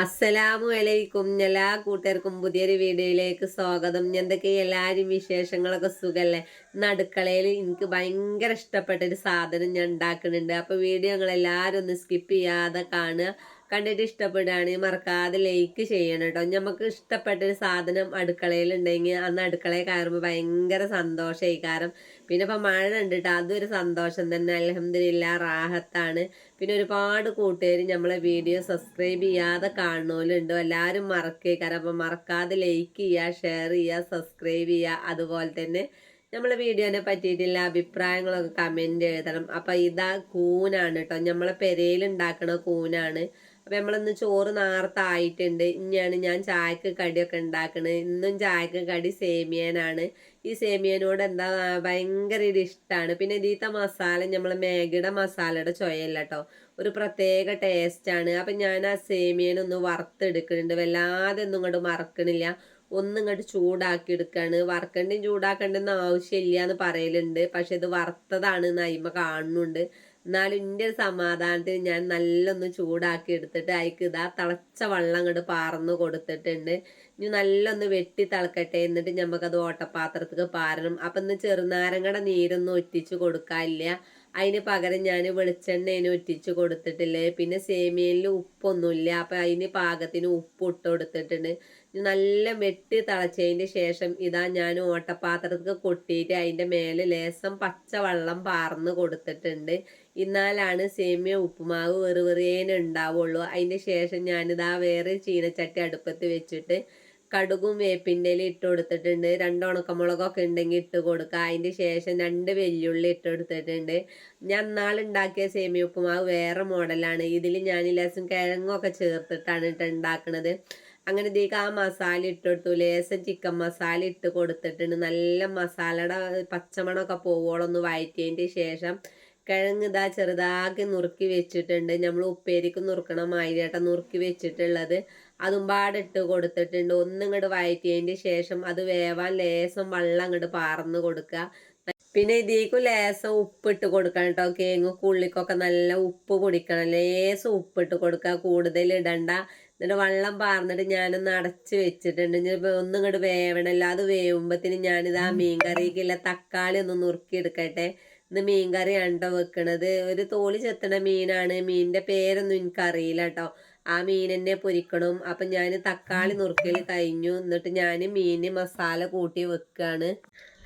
അസ്സലാമു അലൈക്കും എല്ലാ കൂട്ടുകാർക്കും പുതിയൊരു വീഡിയോയിലേക്ക് സ്വാഗതം. എന്തൊക്കെ എല്ലാവരും വിശേഷങ്ങളൊക്കെ സുഖമല്ലേ നടുക്കളയിൽ എനിക്ക് ഭയങ്കര ഇഷ്ടപ്പെട്ട ഒരു സാധനം ഞാൻ ഉണ്ടാക്കുന്നുണ്ട്. അപ്പോൾ വീഡിയോ നിങ്ങൾ എല്ലാവരും ഒന്ന് സ്കിപ്പ് ചെയ്യാതെ കാണുക. കണ്ടിട്ട് ഇഷ്ടപ്പെടുകയാണെങ്കിൽ മറക്കാതെ ലൈക്ക് ചെയ്യണം കേട്ടോ നമുക്ക് ഇഷ്ടപ്പെട്ട ഒരു സാധനം അടുക്കളയിൽ ഉണ്ടെങ്കിൽ അന്ന് അടുക്കളയിൽ കയറുമ്പോൾ ഭയങ്കര സന്തോഷമായി കാരണം പിന്നെ ഇപ്പം മഴ ഉണ്ട് കേട്ടോ അതൊരു സന്തോഷം തന്നെ. അലഹമില്ല റാഹത്താണ്. പിന്നെ ഒരുപാട് കൂട്ടുകാർ നമ്മളെ വീഡിയോ സബ്സ്ക്രൈബ് ചെയ്യാതെ കാണുന്നവരുണ്ട്. എല്ലാവരും മറക്കേക്കാരം അപ്പം മറക്കാതെ ലൈക്ക് ചെയ്യുക ഷെയർ ചെയ്യുക സബ്സ്ക്രൈബ് ചെയ്യുക. അതുപോലെ തന്നെ നമ്മളെ വീഡിയോനെ പറ്റിയിട്ടുള്ള അഭിപ്രായങ്ങളൊക്കെ കമന്റ് എഴുതണം. അപ്പം ഇതാ കൂനാണ് കേട്ടോ നമ്മളെ പെരയിൽ ഉണ്ടാക്കണ കൂനാണ്. അപ്പം നമ്മളിന്ന് ചോറ് നാർത്തായിട്ടുണ്ട് ഇനിയാണ് ഞാൻ ചായക്ക് കടിയൊക്കെ ഉണ്ടാക്കുന്നത് ഇന്നും ചായക്ക് കടി സേമിയനാണ്. ഈ സേമിയനോട് എന്താ ഭയങ്കര ഒരു ഇഷ്ടമാണ് പിന്നെ ഇതിത്തെ മസാല നമ്മൾ മാഗിയുടെ മസാലയുടെ ചൊയല്ല കേട്ടോ ഒരു പ്രത്യേക ടേസ്റ്റാണ് അപ്പം ഞാൻ ആ സേമിയനൊന്ന് വറുത്തെടുക്കുന്നുണ്ട് വല്ലാതെ ഒന്നും ഇങ്ങോട്ട് മറക്കണില്ല. ഒന്നും ഇങ്ങോട്ട് ചൂടാക്കി എടുക്കുകയാണ് വറക്കണ്ടും ചൂടാക്കണ്ടെന്ന് ആവശ്യമില്ല എന്ന് പറയലുണ്ട്. പക്ഷെ ഇത് വറുത്തതാണ് നൈമ കാണുന്നുണ്ട്. എന്നാലും എന്റെ ഒരു സമാധാനത്തിന് ഞാൻ നല്ലൊന്ന് ചൂടാക്കി എടുത്തിട്ട് അതിക്ക് ഇതാ തിളച്ച വെള്ളം അങ്ങോട്ട് പാർന്ന് കൊടുത്തിട്ടുണ്ട്. ഇനി നല്ലൊന്ന് വെട്ടി തിളക്കട്ടെ. എന്നിട്ട് നമുക്കത് ഓട്ടപാത്രത്തേക്ക് പാരണം. അപ്പം ഇന്ന് ചെറുനാരങ്ങയുടെ നീരൊന്നും ഒറ്റിച്ച് കൊടുക്കാനില്ല. അതിന് പകരം ഞാൻ വെളിച്ചെണ്ണ ഒറ്റിച്ച് കൊടുത്തിട്ടില്ലേ. പിന്നെ സേമിയയിൽ ഉപ്പൊന്നുമില്ല അപ്പം അതിന് പാകത്തിന് ഉപ്പ് ഇട്ട് കൊടുത്തിട്ടുണ്ട്. നല്ല വെട്ടി തിളച്ചതിന് ശേഷം ഇതാ ഞാൻ ഓട്ടപാത്രത്തിൽ കൊട്ടിയിട്ട് അതിന്റെ മേലെ ലേസം പച്ചവെള്ളം പാർന്ന് കൊടുത്തിട്ടുണ്ട്. ഇന്നാലാണ് സേമിയ ഉപ്പുമാവ് വെറു വെറുതേനെ ഉണ്ടാവുള്ളൂ. അതിന്റെ ശേഷം ഞാനിതാ വേറെ ചീനച്ചട്ടി അടുപ്പത്ത് വെച്ചിട്ട് കടുകും വേപ്പിന്റെ ഇട്ട് കൊടുത്തിട്ടുണ്ട്. രണ്ട് ഉണക്കമുളകൊക്കെ ഉണ്ടെങ്കിൽ ഇട്ട് കൊടുക്കുക. അതിന്റെ ശേഷം രണ്ട് വെല്ലുള്ളി ഇട്ട് കൊടുത്തിട്ടുണ്ട്. ഞാൻ നാളുണ്ടാക്കിയ സേമിയ ഉപ്പുമാവ് വേറെ മോഡലാണ്. ഇതിൽ ഞാൻ ലേസം കിഴങ്ങൊക്കെ ചേർത്തിട്ടാണ് ഇട്ട് ഉണ്ടാക്കുന്നത് അങ്ങനെ ഇതിലേക്ക് ആ മസാല ഇട്ട് കൊടുത്തു. ലേസം ചിക്കൻ മസാല ഇട്ട് കൊടുത്തിട്ടുണ്ട്. നല്ല മസാലയുടെ പച്ചമണമൊക്കെ പോവോളം ഒന്ന് വഴറ്റിയതിന്റെ ശേഷം. കിഴങ്ങ് ഇതാ ചെറുതാക്കി നുറുക്കി വെച്ചിട്ടുണ്ട്. നമ്മൾ ഉപ്പേരിക്ക് നുറുക്കണ മാതിരിയാട്ട നുറുക്കി വെച്ചിട്ടുള്ളത്. അതും പാടിട്ട് കൊടുത്തിട്ടുണ്ട്. ഒന്നിങ്ങോട്ട് വഴറ്റിയതിന്റെ ശേഷം അത് വേവാൻ ലേസം വെള്ളം അങ്ങോട്ട് പാർന്ന് കൊടുക്കുക. പിന്നെ ഇതിലേക്ക് ലേസം ഉപ്പിട്ട് കൊടുക്കണം കേട്ടോ. കേങ്ങ് ഉള്ളിക്കൊക്കെ നല്ല ഉപ്പ് കുടിക്കണം ലേസം ഉപ്പിട്ട് കൊടുക്കുക. കൂടുതൽ ഇടണ്ട. എന്നിട്ട് വെള്ളം പാർന്നിട്ട് ഞാനൊന്ന് അടച്ച് വെച്ചിട്ടുണ്ട്. ഒന്നും ഇങ്ങോട്ട് വേവണമല്ലോ അത് വേവുമ്പത്തിന് ഞാനിത് ആ മീൻ കറിക്കുള്ള തക്കാളി ഒന്ന് നുറുക്കി എടുക്കട്ടെ. ഇന്ന് മീൻ കറിയാണ് വെക്കണത്. ഒരു തോളി ചെത്തണ മീനാണ്. മീനിന്റെ പേരൊന്നും എനിക്കറിയില്ല കേട്ടോ ആ മീൻ തന്നെ പൊരിക്കണം. അപ്പം ഞാൻ തക്കാളി നുറുക്കൽ കഴിഞ്ഞു. എന്നിട്ട് ഞാൻ മീൻ മസാല കൂട്ടി വെക്കുകയാണ്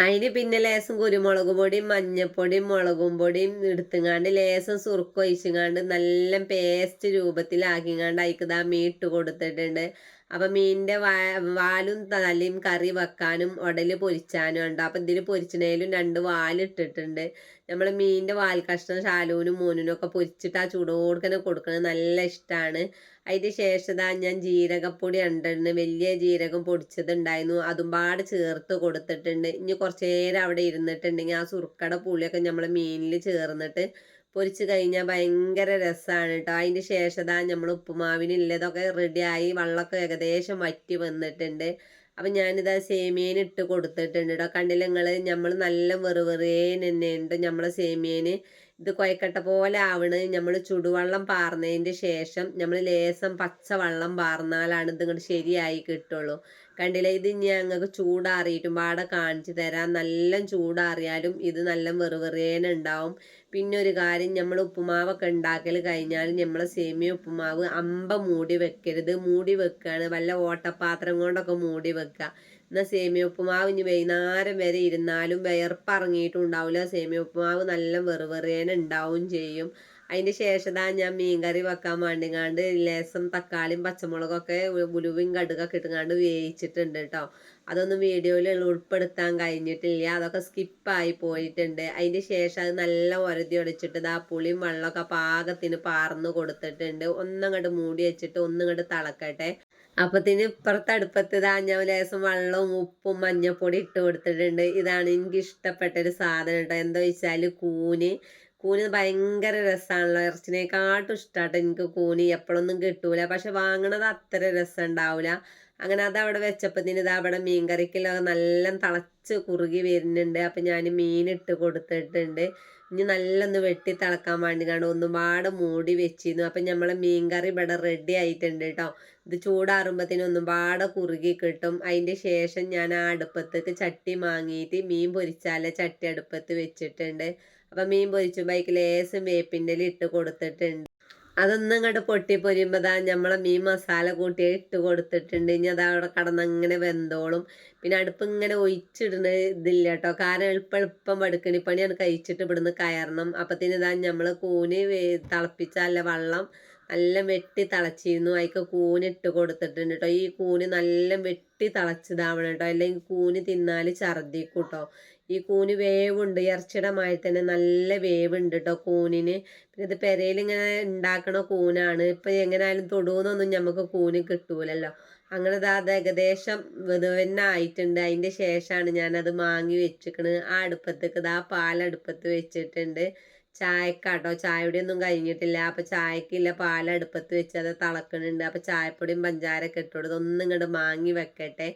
അതിന് പിന്നെ ലേസം കുരുമുളക് പൊടിയും മഞ്ഞപ്പൊടിയും മുളകും പൊടിയും എടുത്തുങ്ങാണ്ട് ലേസം സുറുക്ക് ഒഴിച്ചുങ്ങാണ്ട് നല്ല പേസ്റ്റ് രൂപത്തിലാക്കിങ്ങാണ്ട് അതിക്ക് മീൻ ഇട്ട് കൊടുത്തിട്ടുണ്ട്. അപ്പം മീനിന്റെ വാ വാലും തലയും കറി വെക്കാനും ഉടൽ പൊരിച്ചാനും ഉണ്ട് അപ്പം ഇതിൽ പൊരിച്ചണേലും രണ്ട് വാലിട്ടിട്ടുണ്ട്. നമ്മൾ മീനിന്റെ വാൽക്കഷ്ണം കഷ്ണം ശാലുവിനും മോനും ഒക്കെ പൊരിച്ചിട്ട് ആ ചൂടോടുക്കനെ കൊടുക്കുന്നത് നല്ല ഇഷ്ടമാണ് അതിന് ശേഷം ഞാൻ ജീരകപ്പൊടി ഉണ്ടെന്ന് വലിയ ജീരകം പൊടിച്ചതുണ്ടായിരുന്നു. അതും പാട് ചേർത്ത് കൊടുത്തിട്ടുണ്ട്. ഇനി കുറച്ച് നേരം അവിടെ ഇരുന്നിട്ടുണ്ടെങ്കിൽ ആ സുർക്കട പുളിയൊക്കെ നമ്മൾ മീനിൽ ചേർന്നിട്ട് പൊരിച്ച് കഴിഞ്ഞാൽ ഭയങ്കര രസമാണ് കേട്ടോ അതിന്റെ ശേഷം നമ്മൾ ഉപ്പുമാവിനുള്ളതൊക്കെ റെഡിയായി വെള്ളമൊക്കെ ഏകദേശം വറ്റി വന്നിട്ടുണ്ട്. അപ്പം ഞാനിത് സേമിയേന് ഇട്ട് കൊടുത്തിട്ടുണ്ട് കേട്ടോ കണ്ടില്ല നിങ്ങൾ നമ്മൾ നല്ല വെറുതെ തന്നെ ഉണ്ട് നമ്മളെ സേമിയേന്. ഇത് കൊയക്കട്ട പോലെ ആവണ്. നമ്മൾ ചുടുവെള്ളം പാർന്നതിന്റെ ശേഷം നമ്മൾ ലേസം പച്ചവെള്ളം പാർന്നാലാണ് ഇത് ഇങ്ങോട്ട് ശരിയായി കിട്ടുള്ളൂ. കണ്ടില്ലേ? ഇത് ഞങ്ങൾക്ക് ചൂടാറിയിട്ടും പാടെ കാണിച്ചു തരാം. നല്ല ചൂടാറിയാലും ഇത് നല്ല വെറുവെറിയേന ഉണ്ടാവും. പിന്നെ ഒരു കാര്യം നമ്മൾ ഉപ്പുമാവൊക്കെ ഉണ്ടാക്കൽ കഴിഞ്ഞാൽ നമ്മൾ സേമിയ ഉപ്പുമാവ് അമ്പ മൂടി വെക്കരുത്. മൂടി വെക്കുകയാണ് വല്ല ഓട്ടപാത്രം കൊണ്ടൊക്കെ മൂടി വെക്കുക എന്നാൽ സേമിയ ഉപ്പുമാവ് ഇനി വൈകുന്നേരം വരെ ഇരുന്നാലും വിയർപ്പ് ഇറങ്ങിയിട്ടുണ്ടാവില്ല സേമിയ ഉപ്പുമാവ് നല്ല വെറുവെറിയേന ഉണ്ടാവും ചെയ്യും. അതിന്റെ ശേഷം ഞാൻ മീൻകറി വെക്കാൻ വേണ്ടിങ്ങാണ്ട് ലേസം തക്കാളിയും പച്ചമുളകൊക്കെ ഉലുവും കടുകൊക്കെ ഇട്ടുങ്ങാണ്ട് വേവിച്ചിട്ടുണ്ട് കേട്ടോ അതൊന്നും വീഡിയോയിൽ ഉൾപ്പെടുത്താൻ കഴിഞ്ഞിട്ടില്ല. അതൊക്കെ സ്കിപ്പായി പോയിട്ടുണ്ട്. അതിന്റെ ശേഷം അത് നല്ല ഉരതി ഒടിച്ചിട്ട് ആ പുളിയും വെള്ളമൊക്കെ പാകത്തിന് പാർന്ന് കൊടുത്തിട്ടുണ്ട്. ഒന്നങ്ങോട്ട് മൂടി വെച്ചിട്ട് ഒന്നങ്ങോട്ട് തിളക്കട്ടെ. അപ്പത്തിന് ഇപ്പുറത്തെ അടുപ്പത്ത് ഇതാ ഞാൻ ലേസം വെള്ളവും ഉപ്പും മഞ്ഞപ്പൊടി ഇട്ട് കൊടുത്തിട്ടുണ്ട്. ഇതാണ് എനിക്ക് ഇഷ്ടപ്പെട്ട ഒരു സാധനം കേട്ടോ എന്താ വെച്ചാൽ കൂന് കൂന് ഭയങ്കര രസമാണല്ലോ ഇറച്ചിനെക്കാട്ടും ഇഷ്ടമാട്ടോ എനിക്ക് കൂന് എപ്പോഴൊന്നും കിട്ടൂല. പക്ഷെ വാങ്ങണത് അത്ര രസം ഉണ്ടാവില്ല അങ്ങനെ അത് അവിടെ വെച്ചപ്പത്തിന് ഇത് അവിടെ മീൻകറിക്കെല്ലാം നല്ല തിളച്ച് കുറുകി വരുന്നുണ്ട്. അപ്പം ഞാൻ മീനിട്ട് കൊടുത്തിട്ടുണ്ട്. ഇനി നല്ലൊന്ന് വെട്ടി തിളക്കാൻ വേണ്ടി കണ്ട് ഒന്നുപാടെ മൂടി വെച്ചിരുന്നു. അപ്പം നമ്മളെ മീൻകറി ഇവിടെ റെഡി ആയിട്ടുണ്ട് കേട്ടോ ഇത് ചൂടാറുമ്പത്തിന് ഒന്നുപാട് കുറുകി കിട്ടും. അതിന്റെ ശേഷം ഞാൻ ആ അടുപ്പത്തേക്ക് ചട്ടി വാങ്ങിയിട്ട് മീൻ പൊരിച്ചാലെ ചട്ടി അടുപ്പത്ത് വെച്ചിട്ടുണ്ട്. അപ്പം മീൻ പൊരിച്ചു ബൈക്കിൽ ലേശം വേപ്പിന്റെ ഇട്ട് കൊടുത്തിട്ടുണ്ട്. അതൊന്നും ഇങ്ങോട്ട് പൊട്ടി പൊരിയുമ്പോൾ നമ്മളെ മീൻ മസാല കൂട്ടി ഇട്ട് കൊടുത്തിട്ടുണ്ട്. ഇനി അത് അവിടെ കടന്ന് അങ്ങനെ വെന്തോളും. പിന്നെ അടുപ്പ് ഇങ്ങനെ ഒഴിച്ചിടുന്ന ഇതില്ല കേട്ടോ കാരണം എളുപ്പം എളുപ്പം പടുക്കണി പണിയാണ്. കഴിച്ചിട്ട് ഇവിടുന്ന് കയറണം. അപ്പത്തിന് ഇതാ നമ്മൾ കൂന് തിളപ്പിച്ച തിളപ്പിച്ചല്ല വെള്ളം നല്ല വെട്ടി തിളച്ചിരുന്നു. അതിക്ക് കൂനിട്ട് കൊടുത്തിട്ടുണ്ട് കേട്ടോ ഈ കൂന് നല്ല വെട്ടി തിളച്ചതാവണം കേട്ടോ അല്ലെങ്കിൽ കൂന് തിന്നാൽ ഛർദിക്കും കേട്ടോ ഈ കൂന് വേവുണ്ട്. ഇറച്ചിയുടെ മാതിരി തന്നെ നല്ല വേവുണ്ട് കേട്ടോ കൂനിന്. പിന്നെ ഇത് പെരയിൽ ഇങ്ങനെ ഉണ്ടാക്കണ കൂനാണ്. ഇപ്പം എങ്ങനെയായാലും തൊടുവെന്നൊന്നും നമുക്ക് കൂന് കിട്ടൂലല്ലോ. അങ്ങനെ അത് ഏകദേശം വെതുവന്നെ ആയിട്ടുണ്ട്. അതിന്റെ ശേഷമാണ് ഞാനത് മാങ്ങി വെച്ചിക്കണ്. ആ അടുപ്പത്തേക്ക് ഇതാ പാലടുപ്പത്ത് വെച്ചിട്ടുണ്ട്. ചായക്കാട്ടോ ചായയുടെ ഒന്നും കഴിഞ്ഞിട്ടില്ല. അപ്പം ചായക്കില്ല പാലടുപ്പത്ത് വെച്ച് അത് തിളക്കണുണ്ട്. അപ്പം ചായപ്പൊടിയും പഞ്ചാരൊക്കെ ഇട്ടുകൊടുത്ത് ഇതൊന്നും ഇങ്ങോട്ട് മാങ്ങി വെക്കട്ടെ.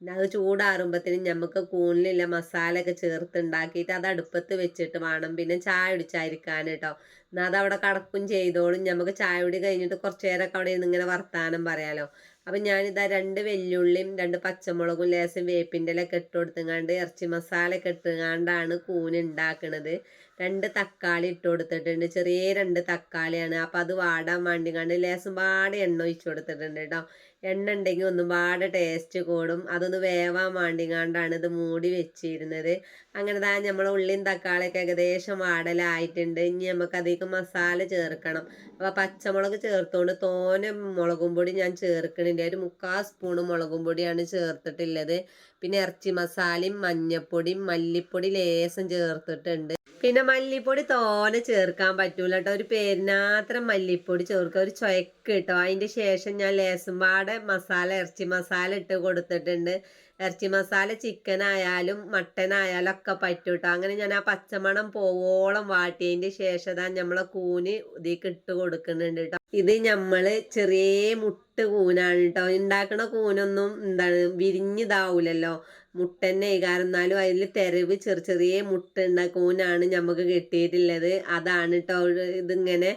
പിന്നെ അത് ചൂടാറുമ്പത്തേനും നമുക്ക് കൂണിലുള്ള മസാല ഒക്കെ ചേർത്ത് ഉണ്ടാക്കിയിട്ട് അത് അടുപ്പത്ത് വെച്ചിട്ട് വേണം. പിന്നെ ചായ ഒടിച്ചായിരിക്കാൻ കേട്ടോ എന്നാൽ അത് അവിടെ കടക്കും ചെയ്തോളും. നമുക്ക് ചായ കുടി കഴിഞ്ഞിട്ട് കുറച്ച് നേരമൊക്കെ അവിടെ ഇരുന്ന് ഇങ്ങനെ വർത്താനം പറയാലോ. അപ്പം ഞാനിതാ രണ്ട് വെല്ലുള്ളിയും രണ്ട് പച്ചമുളകും ലേശം വേപ്പിന്റെ ഇലയൊക്കെ ഇട്ട് കൊടുത്തുങ്ങാണ്ട് ഇറച്ചി മസാല ഒക്കെ ഇട്ടുങ്ങാണ്ടാണ് കൂന് ഉണ്ടാക്കണത് രണ്ട് തക്കാളി ഇട്ട് കൊടുത്തിട്ടുണ്ട്. ചെറിയ രണ്ട് തക്കാളിയാണ്. അപ്പം അത് വാടാൻ വേണ്ടി കണ്ട് ലേശം പാടെ എണ്ണ ഒഴിച്ചു കൊടുത്തിട്ടുണ്ട് കേട്ടോ എണ്ണ ഉണ്ടെങ്കിൽ ഒന്നുപാട് ടേസ്റ്റ് കൂടും. അതൊന്ന് വേവാൻ വേണ്ടിങ്ങാണ്ടാണ് ഇത് മൂടി വെച്ചിരുന്നത്. അങ്ങനെ താ നമ്മൾ ഉള്ളിയും തക്കാളിയൊക്കെ ഏകദേശം വാടലായിട്ടുണ്ട്. ഇനി നമുക്ക് അധികം മസാല ചേർക്കണം. അപ്പോൾ പച്ചമുളക് ചേർത്തുകൊണ്ട് തോന മുളകും പൊടി ഞാൻ ചേർക്കണില്ല. ഒരു മുക്കാൽ സ്പൂണ് മുളകും പൊടിയാണ് ചേർത്തിട്ടുള്ളത്. പിന്നെ ഇറച്ചി മസാലയും മഞ്ഞപ്പൊടിയും മല്ലിപ്പൊടി ലേസം ചേർത്തിട്ടുണ്ട്. പിന്നെ മല്ലിപ്പൊടി തോന ചേർക്കാൻ പറ്റൂല കേട്ടോ ഒരു പേരിനാത്രം മല്ലിപ്പൊടി ചേർക്കുക. ഒരു ചൊയക്ക് കേട്ടോ അതിന്റെ ശേഷം ഞാൻ ലേസം പാടെ മസാല ഇറച്ചി മസാല ഇട്ട് കൊടുത്തിട്ടുണ്ട്. ഇറച്ചി മസാല ചിക്കൻ ആയാലും മട്ടൻ ആയാലും ഒക്കെ പറ്റൂട്ടോ അങ്ങനെ ഞാൻ ആ പച്ചമണം പോവോളം വാട്ടിയതിന്റെ ശേഷം താ നമ്മളെ കൂന് ഇതിലേക്ക് ഇട്ട് കൊടുക്കുന്നുണ്ട് കേട്ടോ ഇത് നമ്മൾ ചെറിയ മുട്ട കൂനാണ് കേട്ടോ ഉണ്ടാക്കണ കൂനൊന്നും എന്താണ് വിരിഞ്ഞിതാവൂലല്ലോ. മുട്ടന്നെ കാരണം എന്നാലും അതിൽ തെരവ് ചെറിയ ചെറിയ മുട്ട ഉണ്ടാക്കൂനാണ് കൂനാണ് നമുക്ക് കിട്ടിയിട്ടുള്ളത്. അതാണ് കേട്ടോ ഇതിങ്ങനെ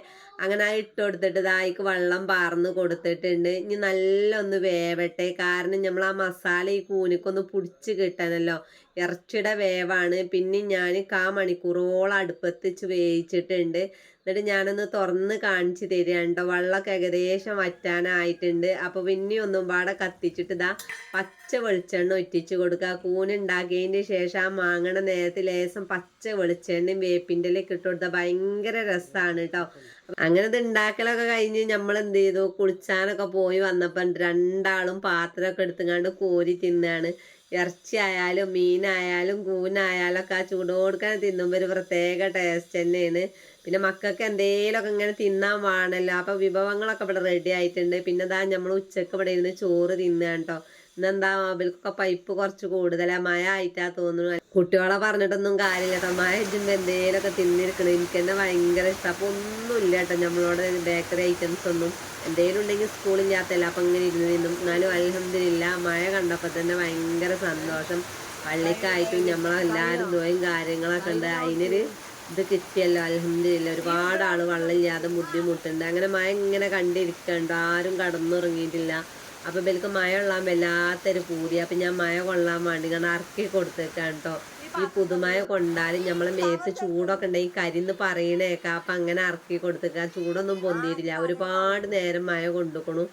അങ്ങനെ ഇട്ട് കൊടുത്തിട്ട് ഇതായിക്ക് വെള്ളം പാർന്ന് കൊടുത്തിട്ടുണ്ട്. ഇനി നല്ല ഒന്ന് വേവട്ടെ. കാരണം നമ്മൾ ആ മസാല ഈ കൂനിക്കൊന്ന് പിടിച്ച് കിട്ടാനല്ലോ ഇറച്ചിയുടെ വേവാണ്. പിന്നെ ഞാൻ കാ മണിക്കൂറോളം അടുപ്പത്തിച്ച് വേവിച്ചിട്ടുണ്ട്. എന്നിട്ട് ഞാനൊന്ന് തുറന്ന് കാണിച്ചു തരികയാണ് കേട്ടോ വെള്ളമൊക്കെ ഏകദേശം വറ്റാനായിട്ടുണ്ട്. അപ്പോൾ പിന്നെ ഒന്നും പാടെ കത്തിച്ചിട്ട് ഇതാ പച്ച വെളിച്ചെണ്ണ ഒറ്റിച്ച് കൊടുക്കുക. കൂനുണ്ടാക്കിയതിന്റെ ശേഷം ആ മാങ്ങണ നേരത്തെ ലേശം പച്ച വെളിച്ചെണ്ണയും വേപ്പിന്റെ ഇലയൊക്കെ ഇട്ട് കൊടുത്താൽ ഭയങ്കര രസമാണ് കേട്ടോ. അങ്ങനെ ഇത് ഉണ്ടാക്കലൊക്കെ കഴിഞ്ഞ് നമ്മൾ എന്ത് ചെയ്തു? കുളിച്ചാനൊക്കെ പോയി വന്നപ്പം രണ്ടാളും പാത്രമൊക്കെ എടുത്തുകൊണ്ട് കോരി തിന്നാണ്. ഇറച്ചി ആയാലും മീനായാലും കൂനായാലും ഒക്കെ ആ ചൂടോടുക്കാൻ തിന്നുമ്പോൾ ഒരു പ്രത്യേക ടേസ്റ്റ് തന്നെയാണ്. പിന്നെ മക്കൾക്ക് എന്തേലൊക്കെ ഇങ്ങനെ തിന്നാൻ വേണമല്ലോ അപ്പോൾ വിഭവങ്ങളൊക്കെ ഇവിടെ റെഡി ആയിട്ടുണ്ട്. പിന്നെ ഇതാ നമ്മൾ ഉച്ചയ്ക്ക് ഇവിടെ ഇരുന്ന് ചോറ് തിന്നാൻ കേട്ടോ ഇന്നെന്താ അവർക്കൊക്കെ പൈപ്പ് കുറച്ച് കൂടുതലാ. മഴ ആയിട്ടാ തോന്നുന്നു. കുട്ടികളെ പറഞ്ഞിട്ടൊന്നും കാര്യമില്ല കേട്ടോ. മഴ ഇജ്ജുമ്പോൾ ഒക്കെ തിന്നിരിക്കണം. എനിക്ക് തന്നെ ഭയങ്കര ഇഷ്ടം. അപ്പോൾ ഒന്നുമില്ല കേട്ടോ. നമ്മളോട് ബേക്കറി ഐറ്റംസ് ഒന്നും എന്തേലും ഉണ്ടെങ്കിൽ സ്കൂളിൽ ചാത്തല്ല അപ്പം ഇങ്ങനെ ഇരുന്ന് തിന്നും. എന്നാലും അലഹമില്ല മഴ കണ്ടപ്പോൾ തന്നെ ഭയങ്കര സന്തോഷം. പള്ളിക്കായിട്ടും നമ്മളെല്ലാവരും ദോയും കാര്യങ്ങളൊക്കെ ഉണ്ട്. അതിനൊരു ഇത് കിട്ടിയല്ലോ. അലഹമില്ല ഒരുപാട് ആൾ വെള്ളമില്ലാതെ ബുദ്ധിമുട്ടുണ്ട് അങ്ങനെ മഴ ഇങ്ങനെ കണ്ടിരിക്കണ്ടോ? ആരും കടന്നുറങ്ങിയിട്ടില്ല. അപ്പം ഇവർക്ക് മഴ കൊള്ളാൻ വല്ലാത്തൊരു പൂതി അപ്പം ഞാൻ മഴ കൊള്ളാൻ വേണ്ടി ഞാൻ ഇറക്കി കൊടുത്തേക്കാണ് ഈ പുതുമഴ കൊണ്ടാലും നമ്മളെ മേത്ത് ചൂടൊക്കെ ഉണ്ടെങ്കിൽ കരിന്ന് പറയണേക്കാം. അപ്പം അങ്ങനെ ഇറക്കി കൊടുത്തേക്കാം. ചൂടൊന്നും പൊന്തിയിട്ടില്ല. ഒരുപാട് നേരം മഴ കൊണ്ടുക്കണു.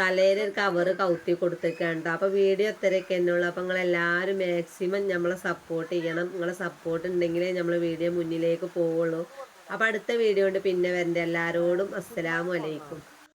തലയിൽ കവർ കൗത്തി കൊടുത്തേക്കാണ് കേട്ടോ അപ്പോൾ വീഡിയോ ഇത്രയൊക്കെ തന്നെ ഉള്ളൂ. അപ്പോൾ നിങ്ങളെല്ലാവരും മാക്സിമം നമ്മളെ സപ്പോർട്ട് ചെയ്യണം. നിങ്ങളെ സപ്പോർട്ട് ഉണ്ടെങ്കിലേ നമ്മൾ വീഡിയോ മുന്നിലേക്ക് പോവുള്ളൂ. അപ്പോൾ അടുത്ത വീഡിയോ കൊണ്ട് പിന്നെ വരണ്ട. എല്ലാവരോടും അസ്സലാമു അലൈക്കും.